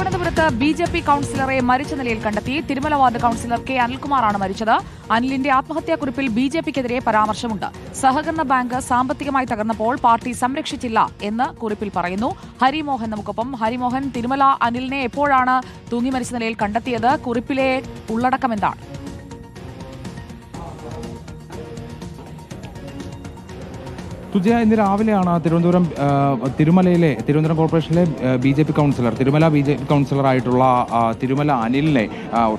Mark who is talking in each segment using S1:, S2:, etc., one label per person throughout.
S1: തിരുവനന്തപുരത്ത് B J P കൌൺസിലറെ മരിച്ച നിലയിൽ കണ്ടെത്തി തിരുമല വാർഡ് കൌൺസിലർ കെ അനിൽകുമാറാണ് മരിച്ചത്. അനിലിന്റെ ആത്മഹത്യാക്കുറിപ്പിൽ ബി ജെ പിക്കെതിരെ പരാമർശമുണ്ട്. സഹകരണ ബാങ്ക് സാമ്പത്തികമായി തകർന്നപ്പോൾ പാർട്ടി സംരക്ഷിച്ചില്ല എന്ന് കുറിപ്പിൽ പറയുന്നു. ഹരിമോഹൻ നമുക്കൊപ്പം. ഹരിമോഹൻ തിരുമല അനിലിനെ എപ്പോഴാണ് തൂങ്ങി മരിച്ച നിലയിൽ കണ്ടെത്തിയത്? കുറിപ്പിലെ ഉള്ളടക്കം എന്താണ്?
S2: സുജയ ഇന്ന് രാവിലെയാണ് തിരുവനന്തപുരം തിരുമലയിലെ തിരുവനന്തപുരം കോർപ്പറേഷനിലെ B J P councillor Thirumala B J P കൗൺസിലറായിട്ടുള്ള Thirumala അനിലിനെ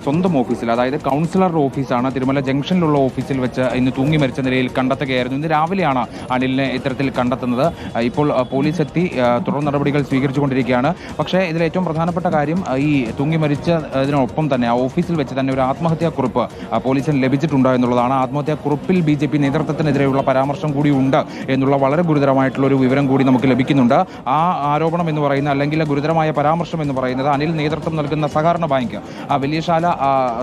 S2: സ്വന്തം ഓഫീസിൽ അതായത് കൗൺസിലറുടെ ഓഫീസാണ് തിരുമല ജംഗ്ഷനിലുള്ള ഓഫീസിൽ വെച്ച് ഇന്ന് തൂങ്ങി മരിച്ച നിലയിൽ കണ്ടെത്തുകയായിരുന്നു. ഇന്ന് രാവിലെയാണ് അനിലിനെ ഇത്തരത്തിൽ കണ്ടെത്തുന്നത്. ഇപ്പോൾ പോലീസ് എത്തി തുടർ നടപടികൾ സ്വീകരിച്ചുകൊണ്ടിരിക്കുകയാണ്. പക്ഷേ ഇതിൽ ഏറ്റവും പ്രധാനപ്പെട്ട കാര്യം ഈ തൂങ്ങി മരിച്ചതിനൊപ്പം തന്നെ ആ ഓഫീസിൽ വെച്ച് തന്നെ ഒരു ആത്മഹത്യാക്കുറിപ്പ് കുറിപ്പ് പോലീസിന് ലഭിച്ചിട്ടുണ്ട് എന്നുള്ളതാണ്. ആത്മഹത്യാക്കുറിപ്പിൽ ബി ജെ പി നേതൃത്വത്തിനെതിരെയുള്ള പരാമർശം കൂടി ഉണ്ട് എന്നുള്ള വളരെ ഗുരുതരമായിട്ടുള്ള ഒരു വിവരം കൂടി നമുക്ക് ലഭിക്കുന്നുണ്ട്. ആ ആരോപണം എന്ന് പറയുന്ന അല്ലെങ്കിൽ ഗുരുതരമായ പരാമർശം എന്ന് പറയുന്നത് അനിൽ നേതൃത്വം നൽകുന്ന സഹകരണ ബാങ്ക്. ആ വലിയശാല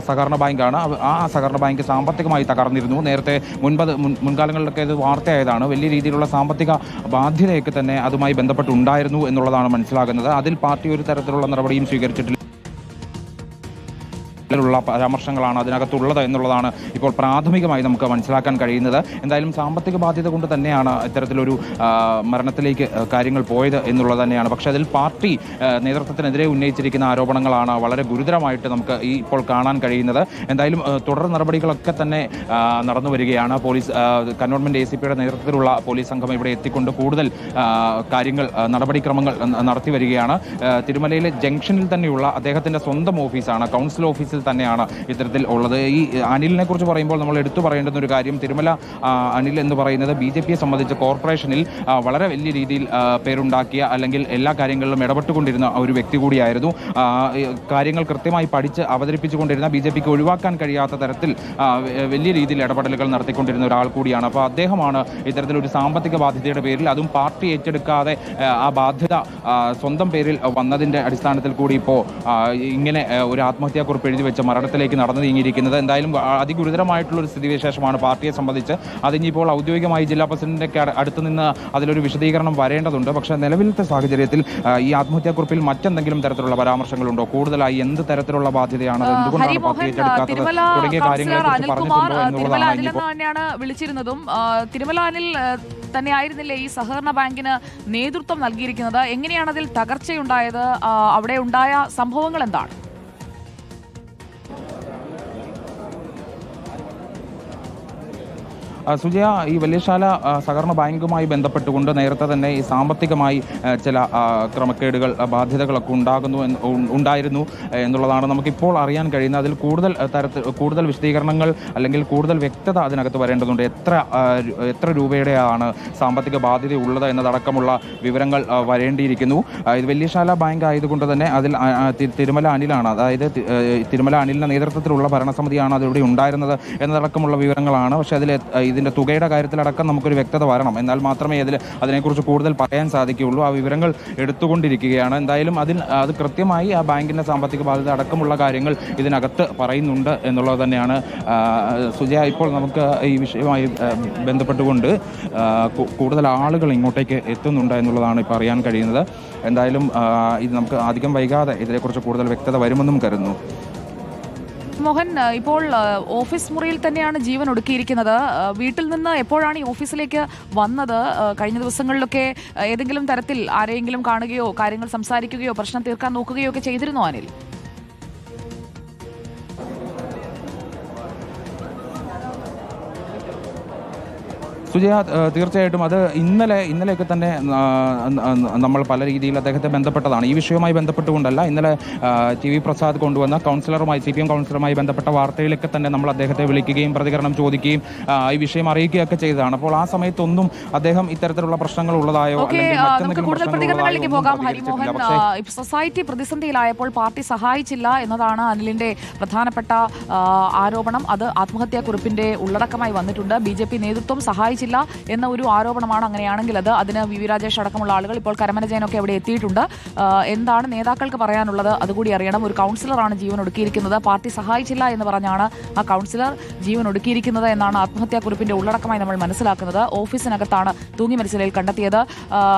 S2: സഹകരണ ബാങ്കാണ്. ആ സഹകരണ ബാങ്ക് സാമ്പത്തികമായി തകർന്നിരുന്നു. നേരത്തെ മുൻപത് മുൻ- മുൻകാലങ്ങളിലൊക്കെ ഇത് വാർത്തയായതാണ്. വലിയ രീതിയിലുള്ള സാമ്പത്തിക ബാധ്യതയൊക്കെ തന്നെ അതുമായി ബന്ധപ്പെട്ടുണ്ടായിരുന്നു എന്നുള്ളതാണ് മനസ്സിലാകുന്നത്. അതിൽ പാർട്ടി ഒരു തരത്തിലുള്ള നടപടിയും സ്വീകരിച്ചിട്ടില്ല. ുള്ള പരാമർശങ്ങളാണ് അതിനകത്തുള്ളത് എന്നുള്ളതാണ് ഇപ്പോൾ പ്രാഥമികമായി നമുക്ക് മനസ്സിലാക്കാൻ കഴിയുന്നത്. എന്തായാലും സാമ്പത്തിക ബാധ്യത കൊണ്ട് തന്നെയാണ് ഇത്തരത്തിലൊരു മരണത്തിലേക്ക് കാര്യങ്ങൾ പോയത് എന്നുള്ളത് തന്നെയാണ്. പക്ഷേ അതിൽ പാർട്ടി നേതൃത്വത്തിനെതിരെ ഉന്നയിച്ചിരിക്കുന്ന ആരോപണങ്ങളാണ് വളരെ ഗുരുതരമായിട്ട് നമുക്ക് ഈ ഇപ്പോൾ കാണാൻ കഴിയുന്നത്. എന്തായാലും തുടർ നടപടികളൊക്കെ തന്നെ നടന്നു വരികയാണ്. പോലീസ് കൺവോൺമെന്റ് എ സി പിയുടെ നേതൃത്വത്തിലുള്ള പോലീസ് സംഘം ഇവിടെ എത്തിക്കൊണ്ട് കൂടുതൽ കാര്യങ്ങൾ നടപടിക്രമങ്ങൾ നടത്തി വരികയാണ്. തിരുമലയിലെ ജംഗ്ഷനിൽ തന്നെയുള്ള അദ്ദേഹത്തിന്റെ സ്വന്തം ഓഫീസാണ്. കൗൺസിൽ ഓഫീസിൽ തന്നെയാണ് ഇത്തരത്തിൽ ഉള്ളത്. ഈ അനിലിനെ കുറിച്ച് പറയുമ്പോൾ നമ്മൾ എടുത്തു പറയേണ്ടുന്ന ഒരു കാര്യം തിരുമല അനിൽ എന്ന് പറയുന്നത് ബി ജെ പിയെ സംബന്ധിച്ച് കോർപ്പറേഷനിൽ വളരെ വലിയ രീതിയിൽ പേരുണ്ടാക്കിയ അല്ലെങ്കിൽ എല്ലാ കാര്യങ്ങളിലും ഇടപെട്ടുകൊണ്ടിരുന്ന ഒരു വ്യക്തി കൂടിയായിരുന്നു. കാര്യങ്ങൾ കൃത്യമായി പഠിച്ച് അവതരിപ്പിച്ചുകൊണ്ടിരുന്ന ബി ജെ പിക്ക് ഒഴിവാക്കാൻ കഴിയാത്ത തരത്തിൽ വലിയ രീതിയിൽ ഇടപെടലുകൾ നടത്തിക്കൊണ്ടിരുന്ന ഒരാൾ കൂടിയാണ്. അപ്പോൾ അദ്ദേഹമാണ് ഇത്തരത്തിലൊരു സാമ്പത്തിക ബാധ്യതയുടെ പേരിൽ അതും പാർട്ടി ഏറ്റെടുക്കാതെ ആ ബാധ്യത സ്വന്തം പേരിൽ വന്നതിന്റെ അടിസ്ഥാനത്തിൽ കൂടി ഇപ്പോൾ ഇങ്ങനെ ഒരു ആത്മഹത്യാക്കുറിപ്പ് എഴുതി വെച്ച മരണത്തിലേക്ക് നടന്നു നീങ്ങിയിരിക്കുന്നത്. എന്തായാലും അതിഗുരുതരമായിട്ടുള്ളൊരു അതിഗുരുതരമായിട്ടുള്ള ഒരു സ്ഥിതിവിശേഷമാണ് പാർട്ടിയെ സംബന്ധിച്ച്. അതിനിപ്പോൾ ഔദ്യോഗികമായി ജില്ലാ പ്രസിഡന്റിന്റെ അടുത്ത് നിന്ന് അതിലൊരു വിശദീകരണം വരേണ്ടതുണ്ട്. പക്ഷേ നിലവിലത്തെ സാഹചര്യത്തിൽ ഈ ആത്മഹത്യാക്കുറിപ്പിൽ മറ്റെന്തെങ്കിലും തരത്തിലുള്ള പരാമർശങ്ങളുണ്ടോ? കൂടുതലായി എന്ത് തരത്തിലുള്ള ബാധ്യതയാണ്? എന്തുകൊണ്ടാണ് പാർട്ടി ഏറ്റെടുക്കാത്തത്? തുടങ്ങിയ കാര്യങ്ങളെ കുറിച്ച് പറഞ്ഞിട്ടുണ്ടോ എന്നുള്ളതാണ്
S1: വിളിച്ചിരുന്നതും. ആ, തിരുമല അനിൽ തന്നെയായിരുന്നില്ലേ ഈ സഹകരണ ബാങ്കിന് നേതൃത്വം നൽകിയിരിക്കുന്നത്? എങ്ങനെയാണ് അതിൽ തകർച്ചയുണ്ടായത് അവിടെ ഉണ്ടായ സംഭവങ്ങൾ എന്താണ്?
S2: സുജയ ഈ വലിയശാല സഹകരണ ബാങ്കുമായി ബന്ധപ്പെട്ടുകൊണ്ട് നേരത്തെ തന്നെ ഈ സാമ്പത്തികമായി ചില ക്രമക്കേടുകൾ ബാധ്യതകളൊക്കെ ഉണ്ടാകുന്നു ഉണ്ടായിരുന്നു എന്നുള്ളതാണ് നമുക്കിപ്പോൾ അറിയാൻ കഴിയുന്നത്. അതിൽ കൂടുതൽ തരത്തിൽ കൂടുതൽ വിശദീകരണങ്ങൾ അല്ലെങ്കിൽ കൂടുതൽ വ്യക്തത അതിനകത്ത് വരേണ്ടതുണ്ട്. എത്ര എത്ര രൂപയുടെ എത്ര രൂപയുടെയാണ് സാമ്പത്തിക ബാധ്യത ഉള്ളത് എന്നതടക്കമുള്ള വിവരങ്ങൾ വരേണ്ടിയിരിക്കുന്നു. ഇത് വലിയശാല ബാങ്ക് ആയതുകൊണ്ട് തന്നെ അതിൽ തിരുമല അനിലാണ് അതായത് തിരുമല അനിലിന്റെ നേതൃത്വത്തിലുള്ള ഭരണസമിതിയാണ് അതിലൂടെ ഉണ്ടായിരുന്നത് എന്നതടക്കമുള്ള വിവരങ്ങളാണ്. പക്ഷേ അതിൽ എ- ഇതിന്റെ തുകയുടെ കാര്യത്തിലടക്കം നമുക്കൊരു വ്യക്തത വരണം. എന്നാൽ മാത്രമേ അതിൽ അതിനെക്കുറിച്ച് കൂടുതൽ പറയാൻ സാധിക്കുകയുള്ളൂ. ആ വിവരങ്ങൾ എടുത്തുകൊണ്ടിരിക്കുകയാണ്. എന്തായാലും അതിൽ അത് കൃത്യമായി ആ ബാങ്കിന്റെ സാമ്പത്തിക ബാധ്യത അടക്കമുള്ള കാര്യങ്ങൾ ഇതിനകത്ത് പറയുന്നുണ്ട് എന്നുള്ളത് തന്നെയാണ്. സുജയ ഇപ്പോൾ നമുക്ക് ഈ വിഷയവുമായി ബന്ധപ്പെട്ടുകൊണ്ട് കൂടുതൽ ആളുകൾ ഇങ്ങോട്ടേക്ക് എത്തുന്നുണ്ട് എന്നുള്ളതാണ് ഇപ്പോൾ അറിയാൻ കഴിയുന്നത്. എന്തായാലും ഇത് നമുക്ക് അധികം വൈകാതെ ഇതിനെക്കുറിച്ച് കൂടുതൽ വ്യക്തത വരുമെന്നും കരുതുന്നു.
S1: മോഹൻ ഇപ്പോൾ ഓഫീസ് മുറിയിൽ തന്നെയാണ് ജീവൻ ഒടുക്കിയിരിക്കുന്നത്. വീട്ടിൽ നിന്ന് എപ്പോഴാണ് ഈ ഓഫീസിലേക്ക് വന്നത്? കഴിഞ്ഞ ദിവസങ്ങളിലൊക്കെ ഏതെങ്കിലും തരത്തിൽ ആരെയെങ്കിലും കാണുകയോ കാര്യങ്ങൾ സംസാരിക്കുകയോ പ്രശ്നം തീർക്കാൻ നോക്കുകയോ ഒക്കെ ചെയ്തിരുന്നോ അനിൽ?
S2: സുജയ തീർച്ചയായിട്ടും അത് ഇന്നലെ ഇന്നലെയൊക്കെ തന്നെ നമ്മൾ പല രീതിയിൽ അദ്ദേഹത്തെ ബന്ധപ്പെട്ടതാണ്. ഈ വിഷയവുമായി ബന്ധപ്പെട്ടുകൊണ്ടല്ല ഇന്നലെ ടി വി പ്രസാദ് കൊണ്ടുവന്ന കൗൺസിലറുമായി സി പി എം കൗൺസിലറുമായി ബന്ധപ്പെട്ട വാർത്തയിലൊക്കെ തന്നെ നമ്മൾ അദ്ദേഹത്തെ വിളിക്കുകയും പ്രതികരണം ചോദിക്കുകയും ഈ വിഷയം അറിയിക്കുകയൊക്കെ ചെയ്തതാണ്. അപ്പോൾ ആ സമയത്തൊന്നും അദ്ദേഹം ഇത്തരത്തിലുള്ള പ്രശ്നങ്ങൾ ഉള്ളതായോ
S1: സൊസൈറ്റി പ്രതിസന്ധിയിലായപ്പോൾ പാർട്ടി സഹായിച്ചില്ല എന്നതാണ് അനിലിന്റെ പ്രധാനപ്പെട്ട ആരോപണം. അത് ആത്മഹത്യാ കുറിപ്പിന്റെ ഉള്ളടക്കമായി വന്നിട്ടുണ്ട്. ബി ജെ പി നേതൃത്വം സഹായിച്ചില്ല സഹായിച്ചില്ല എന്ന ഒരു ആരോപണമാണ് അങ്ങനെയാണെങ്കിൽ അത്. അതിന് വി വി രാജേഷ് അടക്കമുള്ള ആളുകൾ ഇപ്പോൾ കരമന ജയനൊക്കെ അവിടെ എത്തിയിട്ടുണ്ട്. എന്താണ് നേതാക്കൾക്ക് പറയാനുള്ളത്? അതുകൂടി അറിയണം. ഒരു കൗൺസിലറാണ് ജീവൻ ഒടുക്കിയിരിക്കുന്നത്. പാർട്ടി സഹായിച്ചില്ല എന്ന് പറഞ്ഞാണ് ആ കൗൺസിലർ ജീവൻ ഒടുക്കിയിരിക്കുന്നത് എന്നാണ് ആത്മഹത്യാക്കുറിപ്പിന്റെ ഉള്ളടക്കമായി നമ്മൾ മനസ്സിലാക്കുന്നത്. ഓഫീസിനകത്താണ് തൂങ്ങി മരിച്ച നിലയിൽ കണ്ടെത്തിയത്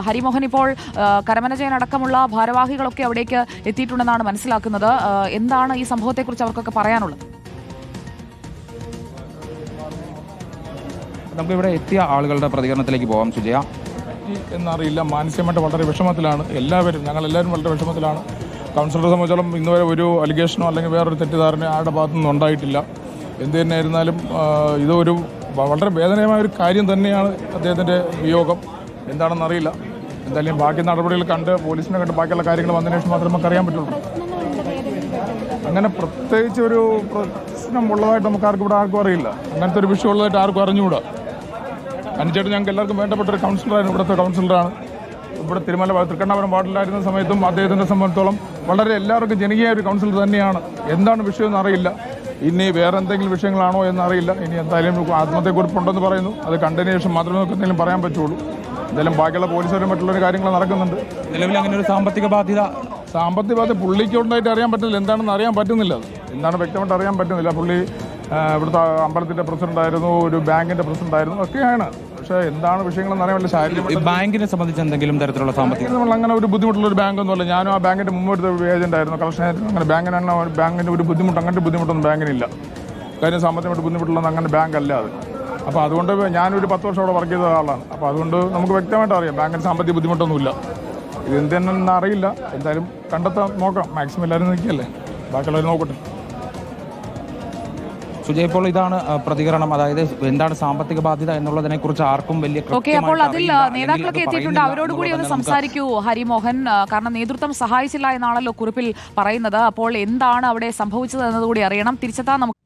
S1: ഹരിമോഹൻ ഇപ്പോൾ കരമന ജയൻ അടക്കമുള്ള ഭാരവാഹികളൊക്കെ അവിടേക്ക് എത്തിയിട്ടുണ്ടെന്നാണ് മനസ്സിലാക്കുന്നത്. എന്താണ് ഈ സംഭവത്തെക്കുറിച്ച് അവർക്കൊക്കെ പറയാനുള്ളത്?
S2: നമുക്ക് ഇവിടെ എത്തിയ ആളുകളുടെ പ്രതികരണത്തിലേക്ക് പോകാം സുജയ.
S3: എന്നറിയില്ല മാനസികമായിട്ട് വളരെ വിഷമത്തിലാണ്. എല്ലാവരും ഞങ്ങൾ എല്ലാവരും വളരെ വിഷമത്തിലാണ്. കൗൺസിലറെ സംബന്ധിച്ചോളം ഇന്നുവരെ ഒരു അലിഗേഷനോ അല്ലെങ്കിൽ വേറൊരു തെറ്റിദ്ധാരണ ആരുടെ ഭാഗത്തുനിന്നും ഉണ്ടായിട്ടില്ല. എന്ത് തന്നെയായിരുന്നാലും ആയിരുന്നാലും ഇതൊരു വളരെ വേദനയമായ ഒരു കാര്യം തന്നെയാണ് അദ്ദേഹത്തിന്റെ വിയോഗം. എന്താണെന്ന് അറിയില്ല. എന്തായാലും ബാക്കി നടപടികൾ കണ്ട് പോലീസിനെ കണ്ട് ബാക്കിയുള്ള കാര്യങ്ങൾ വന്നതിന് ശേഷം മാത്രമേ നമുക്ക് അറിയാൻ പറ്റുള്ളൂ. അങ്ങനെ പ്രത്യേകിച്ച് ഒരു പ്രശ്നം ഉള്ളതായിട്ട് നമുക്ക് ആർക്കും ഇവിടെ ആർക്കും അറിയില്ല. അങ്ങനത്തെ ഒരു വിഷയം ഉള്ളതായിട്ട് ആർക്കും അറിഞ്ഞുകൂടാ. അനുചേട്ടൻ ഞങ്ങൾക്ക് എല്ലാവർക്കും വേണ്ടപ്പെട്ട ഒരു കൗൺസിലറായിരുന്നു. ഇവിടുത്തെ കൗൺസിലറാണ്. ഇവിടെ തിരുമല തൃക്കണ്ണാപുരം വാർഡിലായിരുന്ന സമയത്തും അദ്ദേഹത്തിന്റെ സംബന്ധിച്ചോളം വളരെ എല്ലാവർക്കും ജനകീയ ഒരു കൗൺസിലർ തന്നെയാണ്. എന്താണ് വിഷയം എന്ന് അറിയില്ല. ഇനി വേറെ എന്തെങ്കിലും വിഷയങ്ങളാണോ എന്നറിയില്ല ഇനി എന്തായാലും ആത്മഹത്യക്കുറിപ്പുണ്ടെന്ന് പറയുന്നു. അത് കണ്ടതിന് ശേഷം മാത്രമേ നമുക്ക് എന്തെങ്കിലും പറയാൻ പറ്റുള്ളൂ. എന്തായാലും ബാക്കിയുള്ള പോലീസുകാരും മറ്റുള്ള കാര്യങ്ങൾ നടക്കുന്നുണ്ട്.
S2: നിലവിൽ അങ്ങനെ ഒരു സാമ്പത്തിക ബാധ്യത?
S3: സാമ്പത്തിക ബാധ്യത പുള്ളിക്ക് ഉണ്ടായിട്ട് അറിയാൻ പറ്റില്ല. എന്താണെന്ന് അറിയാൻ പറ്റുന്നില്ല അത്. എന്താണ് വ്യക്തമായിട്ട് അറിയാൻ പറ്റുന്നില്ല. പുള്ളി ഇവിടുത്തെ അമ്പലത്തിന്റെ പ്രസിഡന്റായിരുന്നു ഒരു ബാങ്കിന്റെ പ്രസിഡന്റായിരുന്നു ഒക്കെയാണ്. പക്ഷേ എന്താണ് വിഷയങ്ങളെന്ന് അറിയാൻ പറ്റില്ല ശാരീരിക
S2: ബാങ്കിനെ സംബന്ധിച്ച് എന്തെങ്കിലും തരത്തിലുള്ള സാമ്പത്തിക
S3: നമ്മൾ അങ്ങനെ ഒരു ബുദ്ധിമുട്ടുള്ള ഒരു ബാങ്ക് ഒന്നുമല്ല ഞാനും ആ ബാങ്കിന്റെ മുമ്പ് ഒരു ഏജന്റ് ആയിരുന്നു കളക്ഷൻ അങ്ങനെ ബാങ്കിനാണ് ബാങ്കിന്റെ ഒരു ബുദ്ധിമുട്ട് അങ്ങനത്തെ ബുദ്ധിമുട്ടൊന്നും ബാങ്കിനില്ല. കാര്യം സാമ്പത്തികമായിട്ട് ബുദ്ധിമുട്ടുള്ള അങ്ങനെ ബാങ്ക് അല്ല അത്. അപ്പോൾ അതുകൊണ്ട് ഞാനൊരു പത്ത് വർഷം അവിടെ വർക്ക് ചെയ്ത ആളാണ്. അപ്പോൾ അതുകൊണ്ട് നമുക്ക് വ്യക്തമായിട്ട് അറിയാം ബാങ്കിന് സാമ്പത്തിക ബുദ്ധിമുട്ടൊന്നുമില്ല. ഇത് എന്തെന്നറിയില്ല എന്തായാലും കണ്ടെത്താൻ നോക്കാം. മാക്സിമം എല്ലാവരും നിൽക്കുകയല്ലേ? ബാക്കിയുള്ളവർ നോക്കട്ടെ.
S2: സുജയ് ഇപ്പോൾ ഇതാണ് പ്രതികരണം. അതായത് എന്താണ് സാമ്പത്തിക ബാധ്യത എന്നുള്ളതിനെ കുറിച്ച് ആർക്കും വലിയ
S1: ഓക്കെ അപ്പോൾ അതിൽ നേതാക്കളൊക്കെ എത്തിയിട്ടുണ്ട്. അവരോട് കൂടി ഒന്ന് സംസാരിക്കൂ ഹരിമോഹൻ. കാരണം നേതൃത്വം സഹായിച്ചില്ല എന്നാണല്ലോ കുറിപ്പിൽ പറയുന്നത്. അപ്പോൾ എന്താണ് അവിടെ സംഭവിച്ചത് എന്നതുകൂടി അറിയണം. തിരിച്ചെത്താൻ നമുക്ക്